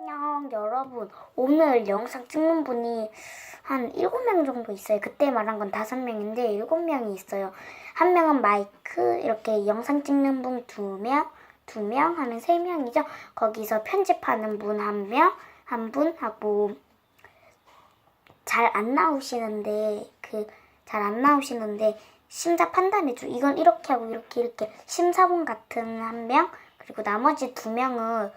안녕 여러분. 오늘 영상 찍는 분이 한 7명 정도 있어요. 그때 말한 건 5명인데 7명이 있어요. 한 명은 마이크 이렇게 영상 찍는 분 2명 2명 하면 3명이죠. 거기서 편집하는 분 1명 한 분 하고 잘 안 나오시는데 그 잘 안 나오시는데 심사 판단해줘 이건 이렇게 하고 이렇게 이렇게 심사본 같은 한 명 그리고 나머지 두 명은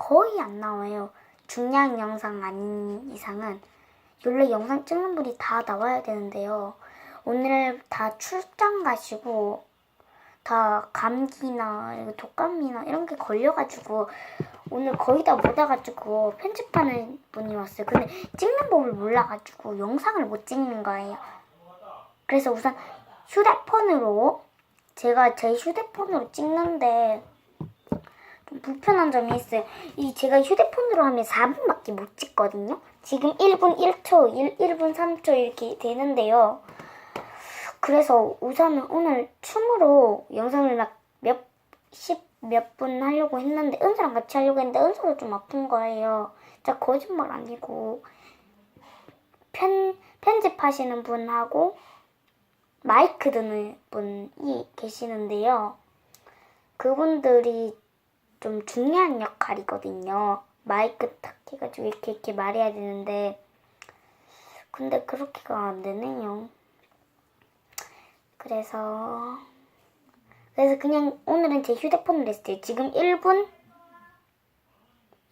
거의 안 나와요. 중량 영상 아닌 이상은 원래 영상 찍는 분이 다 나와야 되는데요. 오늘 다 출장 가시고 다 감기나 독감이나 이런 게 걸려가지고 오늘 거의 다 못 와가지고 편집하는 분이 왔어요. 근데 찍는 법을 몰라가지고 영상을 못 찍는 거예요. 그래서 우선 휴대폰으로 제가 제 휴대폰으로 찍는데 좀 불편한 점이 있어요. 이 제가 휴대폰으로 하면 4분밖에 못 찍거든요. 지금 1분 1초, 1, 1분 3초 이렇게 되는데요. 그래서 우선은 오늘 춤으로 영상을 막 몇, 십 몇 분 하려고 했는데, 은서랑 같이 하려고 했는데, 은서가 좀 아픈 거예요. 진짜 거짓말 아니고, 편, 편집하시는 분하고, 마이크 드는 분이 계시는데요. 그분들이 좀 중요한 역할이거든요. 마이크 탁 해가지고 이렇게 이렇게 말해야 되는데, 근데 그렇게가 안 되네요. 그래서, 그래서 그냥 오늘은 제 휴대폰으로 했어요. 지금 1분?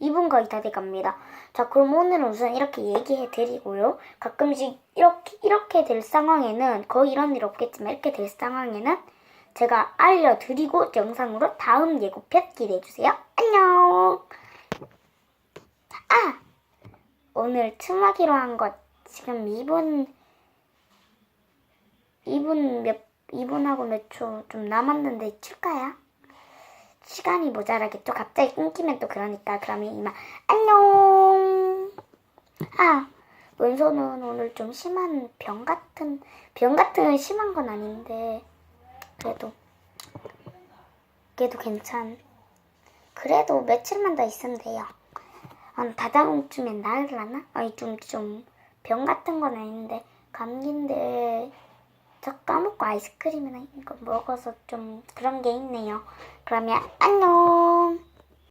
2분 거의 다 돼갑니다. 자, 그럼 오늘은 우선 이렇게 얘기해 드리고요. 가끔씩 이렇게, 이렇게 될 상황에는, 거의 이런 일 없겠지만, 이렇게 될 상황에는 제가 알려드리고 영상으로 다음 예고편 기대해주세요. 안녕! 아! 오늘 춤하기로 한 것 지금 2분, 2분 몇, 2분하고 몇 초 좀 남았는데 칠까요? 시간이 모자라겠죠? 갑자기 끊기면 또 그러니까. 그러면 이만 안녕! 아! 왼손은 오늘 좀 심한 병 같은, 병 같은 심한 건 아닌데, 그래도 그래도 괜찮. 그래도 며칠만 더 있으면 돼요. 한 다다음쯤엔 나으려나? 아니 좀 좀 병 같은 건 아닌데 감기인데 저 까먹고 아이스크림이나 이거 먹어서 좀 그런 게 있네요. 그러면 안녕.